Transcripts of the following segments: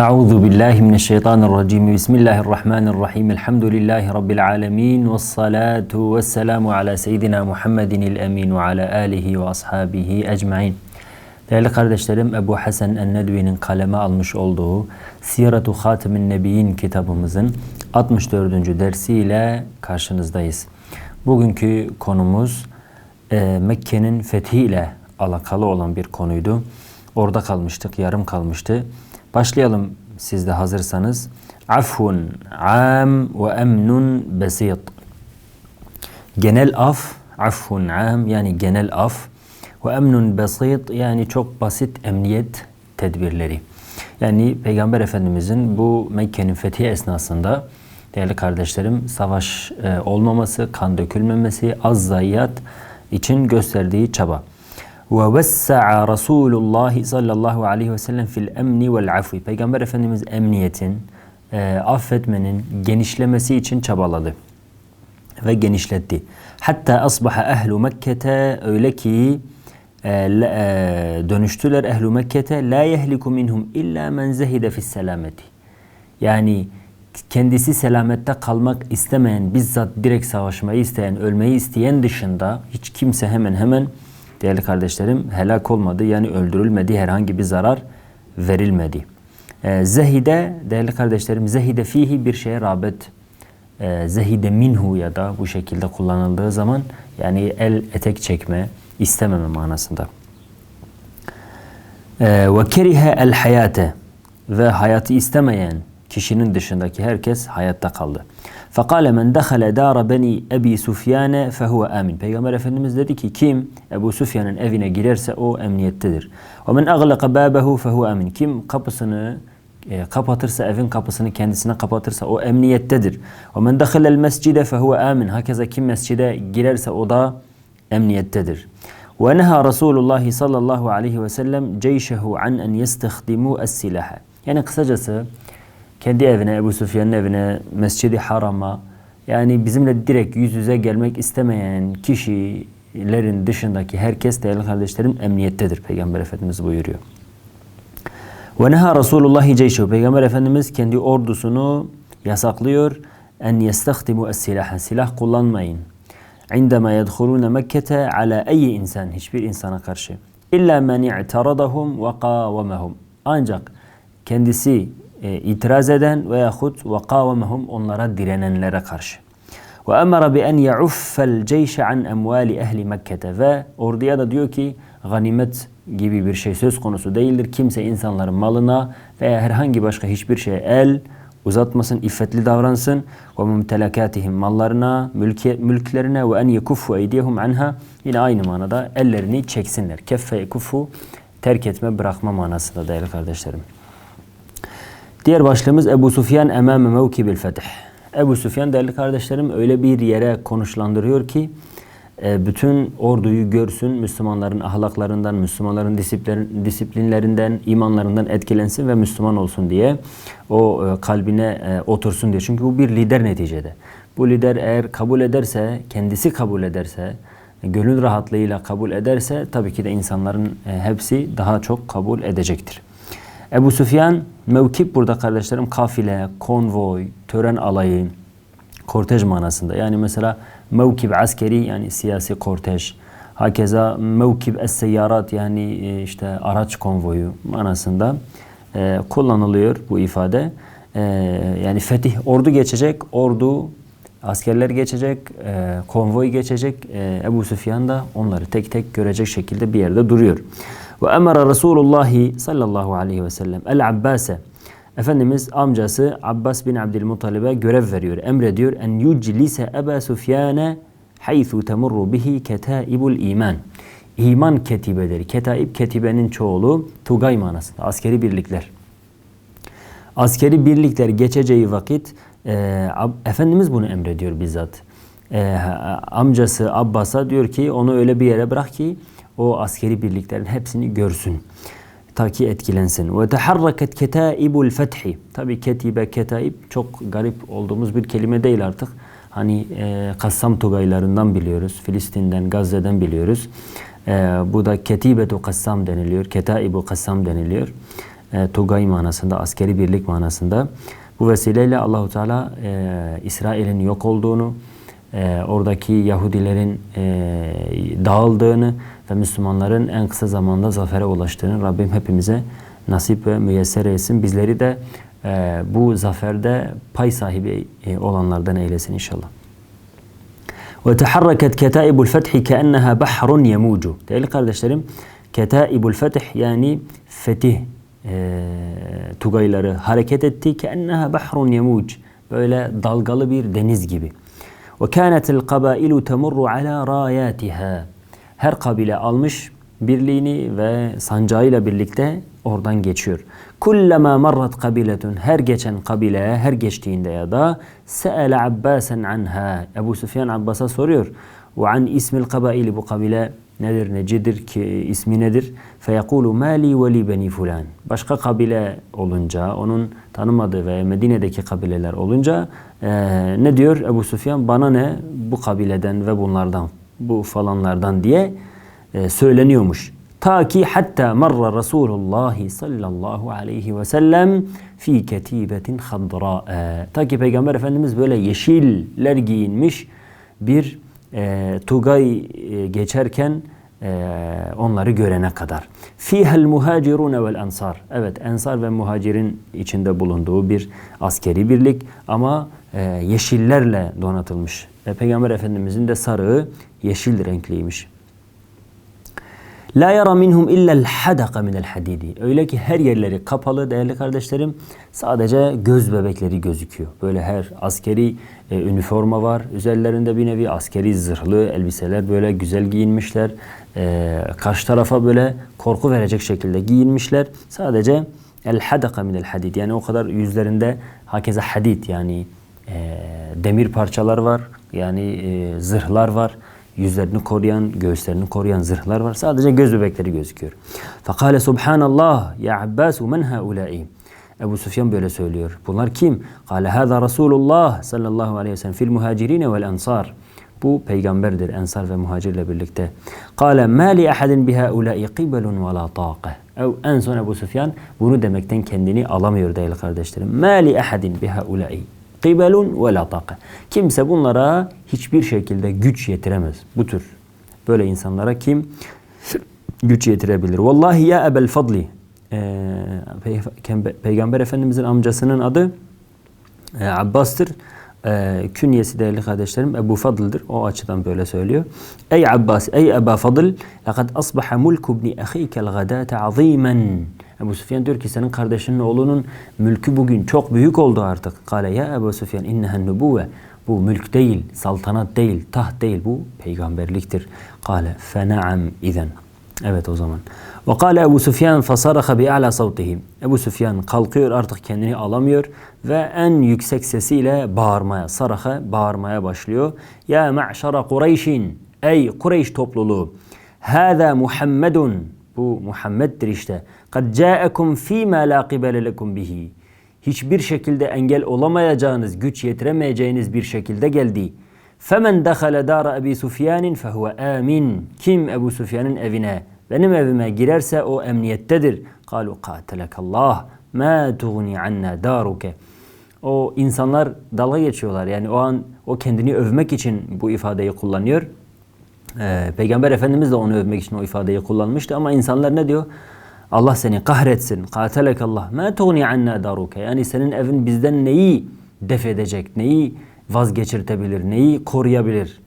Euzu billahi mineşşeytanirracim. Bismillahirrahmanirrahim. Elhamdülillahi rabbil alamin. Ves salatu vesselamu ala seyyidina Muhammedinil emin ve ala alihi ve ashabihi ecmaîn. Değerli kardeşlerim, Ebu Hasan en-Nedvi'nin kaleme almış olduğu Siyeretu Hatim'in Nebiyin kitabımızın 64. dersiyle karşınızdayız. Bugünkü konumuz e, Mekke'nin fethiyle alakalı olan bir konuydu. Orada kalmıştık, yarım kalmıştı. Başlayalım siz de hazırsanız. Afun am ve emnun besit. Genel af, afun am yani genel af ve emnun besit yani çok basit emniyet tedbirleri. Yani Peygamber Efendimizin bu Mekke'nin fethi esnasında değerli kardeşlerim savaş e, olmaması, kan dökülmemesi, az zayiat için gösterdiği çaba. Ve vessa'a Resulullah sallallahu aleyhi ve sellem fil emni vel afwi. Peygamber Efendimiz emniyetin, e, affetmenin genişlemesi için çabaladı ve genişletti. Hatta asbaha ehlu Mekke'te öyle ki e, e, dönüştüler ehlu Mekke'te la yehliku minhum illa men zehide fis selameti. Yani kendisi selamette kalmak istemeyen, bizzat direkt savaşmayı isteyen, ölmeyi isteyen dışında hiç kimse hemen hemen değerli kardeşlerim helak olmadı. Yani öldürülmedi, herhangi bir zarar verilmedi. E, zehide, değerli kardeşlerim, zehide fihi bir şeye rağbet e, zehide minhu ya da bu şekilde kullanıldığı zaman yani el etek çekme, istememe manasında. Ve kerihe el hayate ve hayatı istemeyen kişinin dışındaki herkes hayatta kaldı. Fakale men dehale dara beni Ebi Sufyane fehuve amin. Peygamber Efendimiz dedi ki kim Ebu Sufyan'ın evine girerse o emniyettedir. Ve men aglaqa babehu fehuve amin. Kim kapısını e, kapatırsa evin kapısını kendisine kapatırsa o emniyettedir. Ve men dehalel mescide fehuve amin. Hakeza kim mescide girerse o da emniyettedir. Ve neha Resulullah sallallahu aleyhi ve sellem ceyşehu an en yestihdimu es-silaha. Yani kısacası kendi evine, Ebu Süfyan'ın evine, Mescid-i Haram'a yani bizimle direkt yüz yüze gelmek istemeyen kişilerin dışındaki herkes değerli kardeşlerim emniyettedir. Peygamber Efendimiz buyuruyor. Ve neha Resulullah ceyşehu. Peygamber Efendimiz kendi ordusunu yasaklıyor. En yestahdimu es-silaha. Silah kullanmayın. عندما يدخلون مكة على أي insan hiçbir insana karşı illa men i'taradahum ve qawamahum ancak kendisi e, itiraz eden veyahut ve qawamahum onlara direnenlere karşı ve emara bi en ya'uffel ceyşe an emvali ehli Mekke'te ve orduya da diyor ki ganimet gibi bir şey söz konusu değildir. Kimse insanların malına veya herhangi başka hiçbir şeye el uzatmasın, iffetli davransın. Ve mumtelakatihim mallarına, mülke, mülklerine ve en yekuffu eydiyehum anha yine aynı manada ellerini çeksinler. Keffe yekuffu terk etme, bırakma manasında değerli kardeşlerim. Diğer başlığımız Ebu Sufyan emame mevkibil fetih. Ebu Sufyan değerli kardeşlerim öyle bir yere konuşlandırıyor ki bütün orduyu görsün, Müslümanların ahlaklarından, Müslümanların disiplinlerinden, imanlarından etkilensin ve Müslüman olsun diye o kalbine otursun diye. Çünkü bu bir lider neticede. Bu lider eğer kabul ederse, kendisi kabul ederse, gönül rahatlığıyla kabul ederse tabii ki de insanların hepsi daha çok kabul edecektir. Ebu Süfyan mevkip burada kardeşlerim kafile, konvoy, tören alayı, kortej manasında. Yani mesela mevkib askeri yani siyasi kortej. Hakeza mevkib es-seyyarat yani işte araç konvoyu manasında e, kullanılıyor bu ifade. E, yani fetih ordu geçecek, ordu askerler geçecek, e, konvoy geçecek. E, Ebu Süfyan da onları tek tek görecek şekilde bir yerde duruyor. Ve emara Resulullah sallallahu aleyhi ve sellem el Abbas'e Efendimiz amcası Abbas bin Abdülmuttalib'e görev veriyor, emrediyor. En yuclise Eba Sufyane haythu temurru bihi ketaibul iman. İman ketibeleri. Ketaib ketibenin çoğulu Tugay manasında. Askeri birlikler. Askeri birlikler geçeceği vakit e, Efendimiz bunu emrediyor bizzat. E, amcası Abbas'a diyor ki onu öyle bir yere bırak ki o askeri birliklerin hepsini görsün ta ki etkilensin. Ve teharraket ketaibul fethi. Tabi ketibe, ketaib çok garip olduğumuz bir kelime değil artık. Hani e, Kassam Tugaylarından biliyoruz. Filistin'den, Gazze'den biliyoruz. E, bu da ketibetu Kassam deniliyor. Ketaibu Kassam deniliyor. e, Tugay manasında, askeri birlik manasında. Bu vesileyle Allahu Teala e, İsrail'in yok olduğunu, e, oradaki Yahudilerin e, dağıldığını ve Müslümanların en kısa zamanda zafere ulaştığını Rabbim hepimize nasip ve müyesser etsin. Bizleri de e, bu zaferde pay sahibi e, olanlardan eylesin inşallah. وتحركت كتائب الفتح كأنها بحر يموج. Değerli kardeşlerim, Ketaibul Fetih yani fetih e, tugayları hareket etti. Keenneha bahrun yemuc. Böyle dalgalı bir deniz gibi. Ve kânetil kabailu temurru ala râyâtiha. her kabile almış birliğini ve sancağıyla birlikte oradan geçiyor. Kullama marrat kabiletun her geçen kabile her geçtiğinde ya da se'ele Abbasen anha. Ebu Süfyan Abbas'a soruyor. Ve an ismil kabaili bu kabile nedir, necidir ki ismi nedir? Feyekulu mali ve li beni fulan. Başka kabile olunca, onun tanımadığı ve Medine'deki kabileler olunca e, ne diyor Ebu Süfyan? Bana ne bu kabileden ve bunlardan, bu falanlardan diye e, söyleniyormuş. Ta ki hatta marra Resulullah sallallahu aleyhi ve sellem fi ketibetin hadra. Ta ki Peygamber Efendimiz böyle yeşiller giyinmiş bir e, Tugay e, geçerken e, onları görene kadar. Fihel muhacirun vel ansar. Evet ensar ve muhacirin içinde bulunduğu bir askeri birlik ama e, yeşillerle donatılmış. E, Peygamber Efendimizin de sarığı yeşil renkliymiş. La yara minhum illa el-hadaka minel hadidi. Öyle ki her yerleri kapalı değerli kardeşlerim. Sadece göz bebekleri gözüküyor. Böyle her askeri e, üniforma var. Üzerlerinde bir nevi askeri zırhlı elbiseler böyle güzel giyinmişler. E, karşı tarafa böyle korku verecek şekilde giyinmişler. Sadece el-hadaka minel hadid. Yani o kadar yüzlerinde hakeza hadid yani e, demir parçalar var. Yani e, zırhlar var yüzlerini koruyan, göğüslerini koruyan zırhlar var. Sadece göz bebekleri gözüküyor. Fakale subhanallah ya Abbasu men haulai. Ebu Süfyan böyle söylüyor. Bunlar kim? Kale hâzâ Resulullah sallallahu aleyhi ve sellem fil muhacirine vel ansar. Bu peygamberdir ensar ve muhacirle birlikte. Kale ma li ahadin biha ulai qibelun ve la taqe. Ev en son Ebu Süfyan bunu demekten kendini alamıyor değerli kardeşlerim. Ma li ahadin biha ulai Qibelun ve la Kimse bunlara hiçbir şekilde güç yetiremez. Bu tür böyle insanlara kim güç yetirebilir? Vallahi ya Ebel Fadli. Ee, Peygamber Efendimizin amcasının adı e, Abbas'tır. E, künyesi değerli kardeşlerim Ebu Fadıl'dır. O açıdan böyle söylüyor. Ey Abbas, ey Ebu Fadıl, لَقَدْ أَصْبَحَ مُلْكُ بْنِ أَخِيكَ الْغَدَاةَ عَظِيمًا Ebu Süfyan diyor ki senin kardeşinin oğlunun mülkü bugün çok büyük oldu artık. Kale ya Ebu Süfyan innehen nübüvve. Bu mülk değil, saltanat değil, taht değil. Bu peygamberliktir. Kale fenaam izen. Evet o zaman. Ve kâle Ebu Süfyan fasaraha bi a'la savtihi. Ebu Süfyan kalkıyor artık kendini alamıyor ve en yüksek sesiyle bağırmaya, saraha bağırmaya başlıyor. Ya ma'şara Kureyşin. Ey Kureyş topluluğu. Hâzâ Muhammedun. Bu Muhammed'dir işte. قَدْ جَاءَكُمْ ف۪ي مَا لَا قِبَلَ لَكُمْ بِهِ Hiçbir şekilde engel olamayacağınız, güç yetiremeyeceğiniz bir şekilde geldi. فَمَنْ دَخَلَ دَارَ اَب۪ي سُفْيَانٍ فَهُوَ آمِنٍ Kim Ebu Süfyan'ın evine, benim evime girerse o emniyettedir. قَالُوا قَاتَلَكَ اللّٰهِ مَا تُغْنِ عَنَّا دَارُكَ O insanlar dalga geçiyorlar. Yani o an o kendini övmek için bu ifadeyi kullanıyor. Ee, Peygamber Efendimiz de onu övmek için o ifadeyi kullanmıştı ama insanlar ne diyor? Allah seni kahretsin. Katelek Allah. Ma tuğni anna daruke. Yani senin evin bizden neyi def edecek, neyi vazgeçirtebilir, neyi koruyabilir?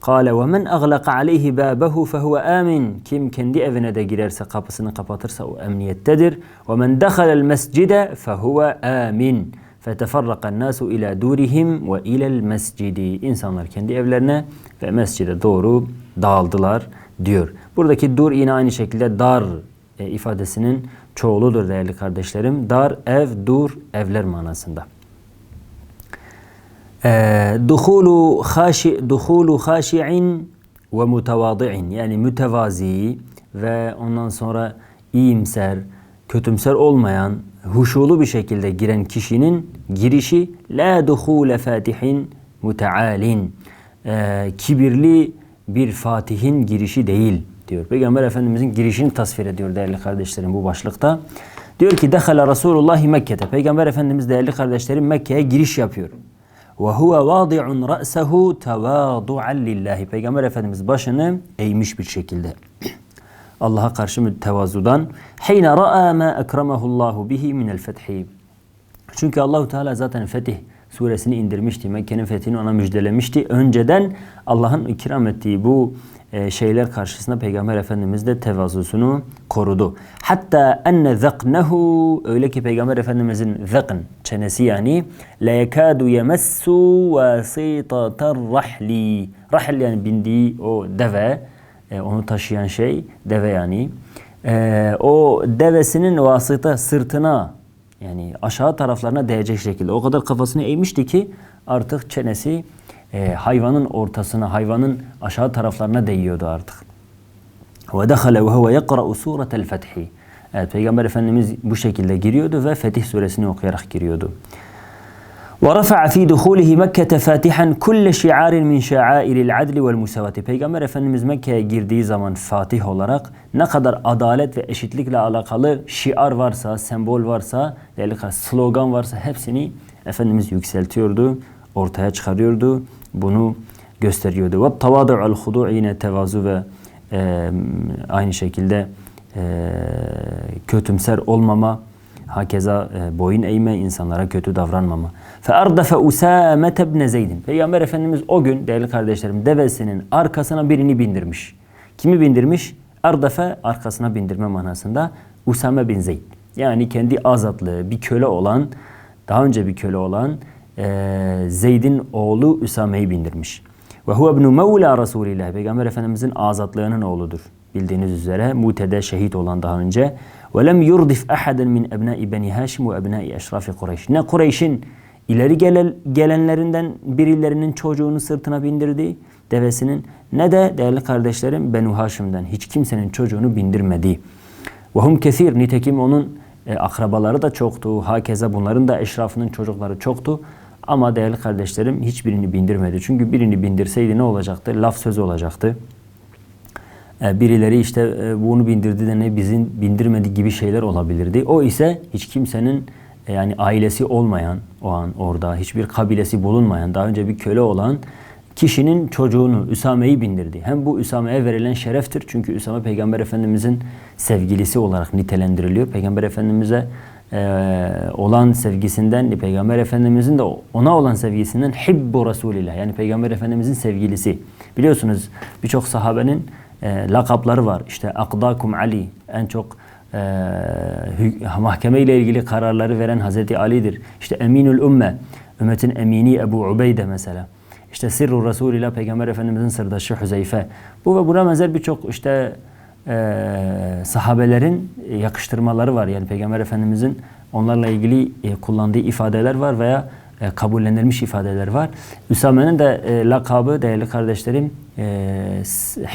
Kale ve men aglaqa aleyhi babehu fehuve amin. Kim kendi evine de girerse kapısını kapatırsa o emniyettedir. Ve men dakhalel mescide fehuve amin. Feteferrakan nasu ila durihim ve ilel mescidi. İnsanlar kendi evlerine ve mescide doğru dağıldılar diyor. Buradaki dur yine aynı şekilde dar e, ifadesinin çoğuludur değerli kardeşlerim. Dar, ev, dur, evler manasında. E, duhulu haşi duhulu haşi'in ve mutevadi'in yani mütevazi ve ondan sonra iyimser, kötümser olmayan, huşulu bir şekilde giren kişinin girişi la duhule fatihin mutealin e, kibirli bir fatihin girişi değil diyor. Peygamber Efendimizin girişini tasvir ediyor değerli kardeşlerim bu başlıkta. Diyor ki Dehale Resulullah Mekke'te. Peygamber Efendimiz değerli kardeşlerim Mekke'ye giriş yapıyor. Ve huve vadi'un ra'sehu tevadu'an lillahi. Peygamber Efendimiz başını eğmiş bir şekilde. Allah'a karşı tevazudan. Hine ra'a ma ekramehullahu bihi minel fethi. Çünkü Allahu Teala zaten Fetih suresini indirmişti. Mekke'nin fethini ona müjdelemişti. Önceden Allah'ın ikram ettiği bu şeyler karşısında Peygamber Efendimiz de tevazusunu korudu. Hatta enne zaknehu öyle ki Peygamber Efendimizin zakn çenesi yani la yekadu yemessu vasitatar rahli. Rahl yani bindiği o deve e, onu taşıyan şey deve yani. E, o devesinin vasıta sırtına yani aşağı taraflarına değecek şekilde. O kadar kafasını eğmişti ki artık çenesi e, hayvanın ortasına, hayvanın aşağı taraflarına değiyordu artık. Ve dehale ve huve yekra'u suretel fethi. Evet Peygamber Efendimiz bu şekilde giriyordu ve Fetih suresini okuyarak giriyordu. ورفع في دخوله مكة فاتحا كل شعار من شعائر العدل والمساواة. Peygamber Efendimiz Mekke'ye girdiği zaman Fatih olarak ne kadar adalet ve eşitlikle alakalı şiar varsa, sembol varsa, değerli slogan varsa hepsini Efendimiz yükseltiyordu, ortaya çıkarıyordu, bunu gösteriyordu. Ve tavadu'ul hudu' yine tevazu ve e, aynı şekilde e, kötümser olmama hakeza e, boyun eğme, insanlara kötü davranmama. Fe ardafe Usame ibn Zeyd'in. Peygamber Efendimiz o gün değerli kardeşlerim devesinin arkasına birini bindirmiş. Kimi bindirmiş? Ardafe arkasına bindirme manasında Usame bin Zeyd. Yani kendi azatlığı bir köle olan, daha önce bir köle olan e, Zeyd'in oğlu Üsame'yi bindirmiş. Ve huve ibnu mevla Resulillah. Peygamber Efendimizin azatlığının oğludur. Bildiğiniz üzere Mute'de şehit olan daha önce. Ve lem yurdif ahaden min ebnai beni Haşim ve ebnai eşrafi Kureyş. Ne Kureyş'in ileri gelenlerinden birilerinin çocuğunu sırtına bindirdi devesinin ne de değerli kardeşlerim Benu Haşim'den hiç kimsenin çocuğunu bindirmedi. Ve hum kesir nitekim onun e, akrabaları da çoktu. Hakeza bunların da eşrafının çocukları çoktu. Ama değerli kardeşlerim hiçbirini bindirmedi. Çünkü birini bindirseydi ne olacaktı? Laf söz olacaktı. E, birileri işte e, bunu bindirdi de ne bizim bindirmedi gibi şeyler olabilirdi. O ise hiç kimsenin e, yani ailesi olmayan o an orada hiçbir kabilesi bulunmayan daha önce bir köle olan kişinin çocuğunu Üsame'yi bindirdi. Hem bu Üsame'ye verilen şereftir. Çünkü Üsame Peygamber Efendimizin sevgilisi olarak nitelendiriliyor. Peygamber Efendimiz'e e, olan sevgisinden, Peygamber Efendimizin de ona olan sevgisinden Hibbu Resulillah. Yani Peygamber Efendimizin sevgilisi. Biliyorsunuz birçok sahabenin e, lakapları var. İşte Akdakum Ali en çok e, mahkeme ile ilgili kararları veren Hazreti Ali'dir. İşte Eminül Ümme, ümmetin emini Ebu Ubeyde mesela. İşte Sirru Resulillah Peygamber Efendimizin sırdaşı Hüzeyfe. Bu ve buna benzer birçok işte e, sahabelerin yakıştırmaları var. Yani Peygamber Efendimizin onlarla ilgili e, kullandığı ifadeler var veya e, kabullenilmiş ifadeler var. Üsame'nin de e, lakabı değerli kardeşlerim e,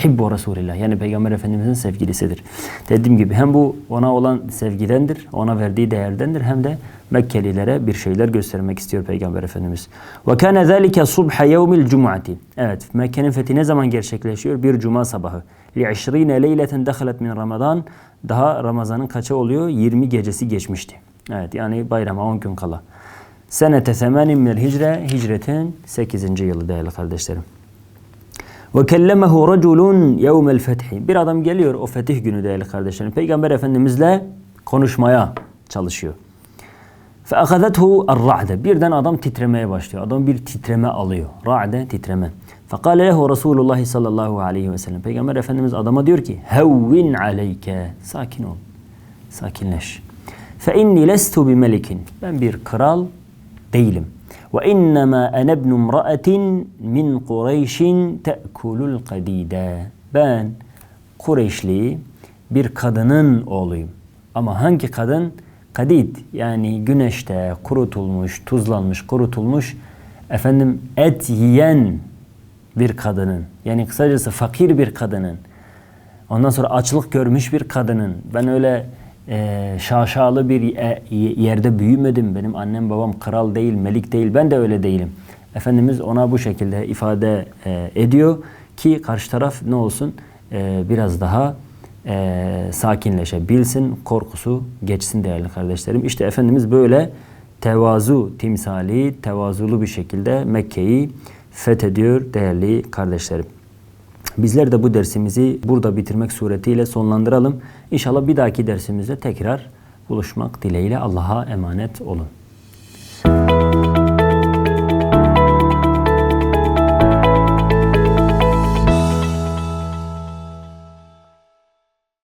Hibbu Resulillah yani Peygamber Efendimizin sevgilisidir. Dediğim gibi hem bu ona olan sevgidendir, ona verdiği değerdendir hem de Mekkelilere bir şeyler göstermek istiyor Peygamber Efendimiz. Ve kana zalika subha yevmil cum'ati. Evet, Mekke'nin fethi ne zaman gerçekleşiyor? Bir cuma sabahı. Li 20 leyleten dakhalet min Ramazan. Daha Ramazan'ın kaçı oluyor? 20 gecesi geçmişti. Evet, yani bayrama 10 gün kala. Senete 80 minel hicre, hicretin 8. yılı değerli kardeşlerim. Ve kellemehu raculun yevmel fethi. Bir adam geliyor o fetih günü değerli kardeşlerim. Peygamber Efendimizle konuşmaya çalışıyor. Akazathu ar-ra'de. Birden adam titremeye başlıyor. Adam bir titreme alıyor. Ra'de titreme. Fekale lehu Resulullah sallallahu aleyhi ve sellem. Peygamber Efendimiz adama diyor ki Hevvin aleyke. Sakin ol. Sakinleş. Lestu bi melikin. Ben bir kral değilim. İnnema ene ibnu imra'atin min Kureyşin te'kulul kadide. Ben Kureyşli bir kadının oğluyum. Ama hangi kadın? Kadid yani güneşte kurutulmuş, tuzlanmış, kurutulmuş efendim et yiyen bir kadının yani kısacası fakir bir kadının ondan sonra açlık görmüş bir kadının ben öyle e, şaşalı bir yerde büyümedim. Benim annem babam kral değil, melik değil. Ben de öyle değilim. Efendimiz ona bu şekilde ifade e, ediyor ki karşı taraf ne olsun? E, biraz daha e, sakinleşebilsin, korkusu geçsin değerli kardeşlerim. İşte Efendimiz böyle tevazu timsali, tevazulu bir şekilde Mekke'yi fethediyor değerli kardeşlerim. Bizler de bu dersimizi burada bitirmek suretiyle sonlandıralım. İnşallah bir dahaki dersimizde tekrar buluşmak dileğiyle Allah'a emanet olun.